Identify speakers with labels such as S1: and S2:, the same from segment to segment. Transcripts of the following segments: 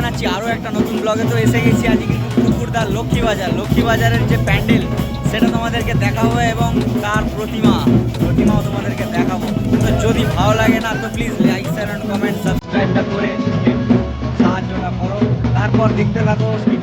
S1: জানাচ্ছি, আরও একটা নতুন ব্লগে তো এসে গেছি আজকে পুকুরদার লক্ষ্মী বাজার লক্ষ্মী বাজারের যে প্যান্ডেল, সেটা তোমাদেরকে দেখাবো এবং তার প্রতিমা, প্রতিমাও তোমাদেরকে দেখাবো। তো যদি ভালো লাগে না, তো please like share and comment সাবস্ক্রাইবটা করে সাহায্যটা করো। তারপর দেখতে থাকো স্কিপ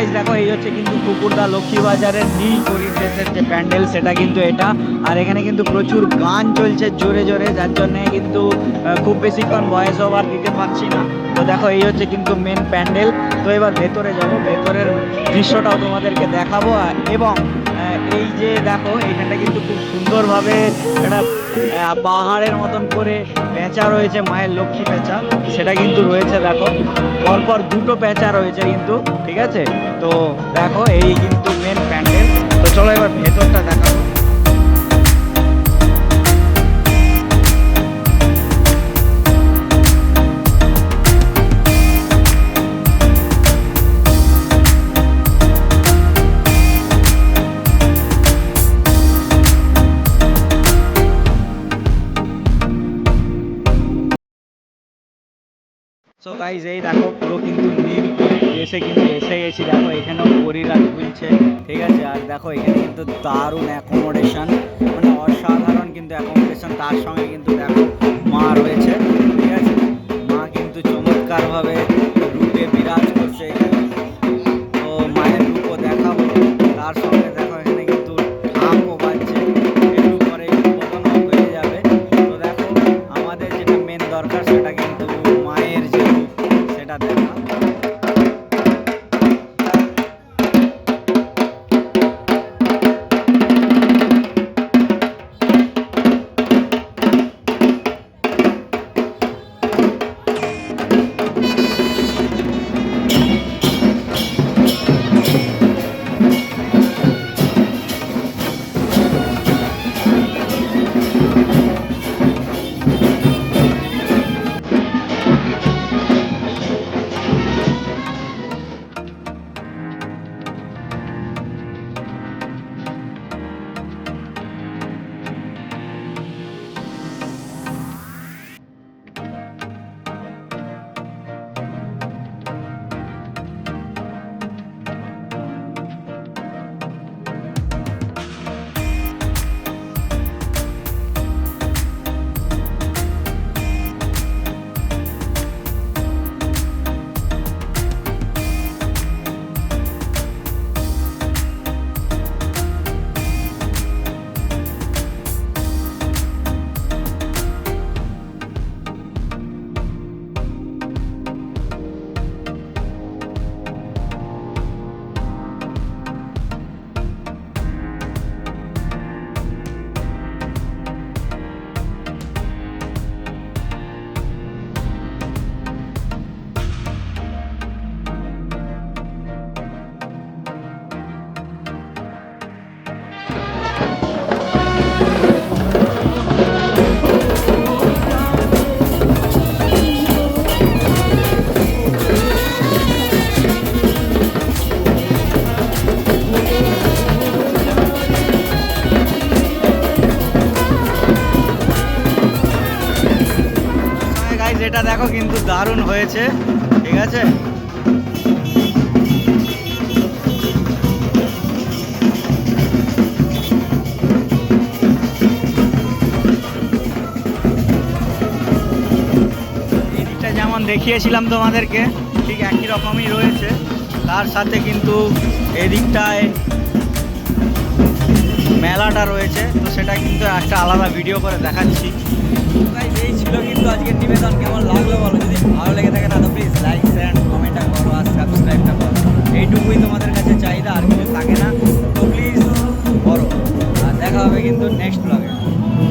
S1: গাইজ দেখো, এই হচ্ছে কিন্তু কুকুরদা লক্ষ্মী বাজারের নীল পরিবেশের যে প্যান্ডেল, সেটা কিন্তু এটা। আর এখানে কিন্তু প্রচুর গান চলছে জোরে জোরে, যার জন্য কিন্তু খুব বেশিক্ষণ ভয়েস ওভার দিতে পারছি না। তো দেখো, এই হচ্ছে কিন্তু মেন প্যান্ডেল। তো এবার ভেতরে যাব, ভেতরের দৃশ্যটাও তোমাদেরকে দেখাবো। এবং এই যে দেখো, এখানটা কিন্তু খুব সুন্দরভাবে একটা পাহাড়ের মতন করে পেঁচা রয়েছে, মায়ের লক্ষ্মী পেঁচা। সেটা কিন্তু রয়েছে, দেখো। পরপর দুটো পেঁচা রয়েছে কিন্তু, ঠিক আছে? তো দেখো, এই কিন্তু মেন প্যান্ডেল। তো চলো এবার ভেতরটা দেখাবো। সো গাইজ এই দেখো, পুরো কিন্তু নীল। এসে কিন্তু এসে গেছি। দেখো, এখানেও গরিলা ঝুলছে ঠিক আছে? আর দেখো, এখানে কিন্তু দারুণ অ্যাকোমোডেশন মানে অসাধারণ কিন্তু অ্যাকোমোডেশন তার সঙ্গে কিন্তু দেখো, মা রয়েছে, ঠিক আছে? মা কিন্তু চমৎকারভাবে রূপে বিরাজ করছে। এখানে তো মায়ের রূপও দেখাবো। তার সঙ্গে এটা দেখো কিন্তু দারুণ হয়েছে। ঠিক আছে? যেমন দেখিয়েছিলাম তোমাদেরকে, ঠিক একই রকমই রয়েছে। তার সাথে কিন্তু এদিকটায় মেলাটা রয়েছে, তো সেটা কিন্তু একটা আলাদা ভিডিও করে দেখাচ্ছি। এই ছিল কিন্তু আজকের নিবেদন, কেমন লাগল বলো? যদি ভালো লেগে থাকে তাহলে প্লিজ লাইক শেয়ার কমেন্টটা করো আর সাবস্ক্রাইবটা করো। এইটুকুই তোমাদের কাছে চাহিদা, আর কিছু থাকে না, তো প্লিজ করো। আর দেখা হবে কিন্তু নেক্সট ব্লগ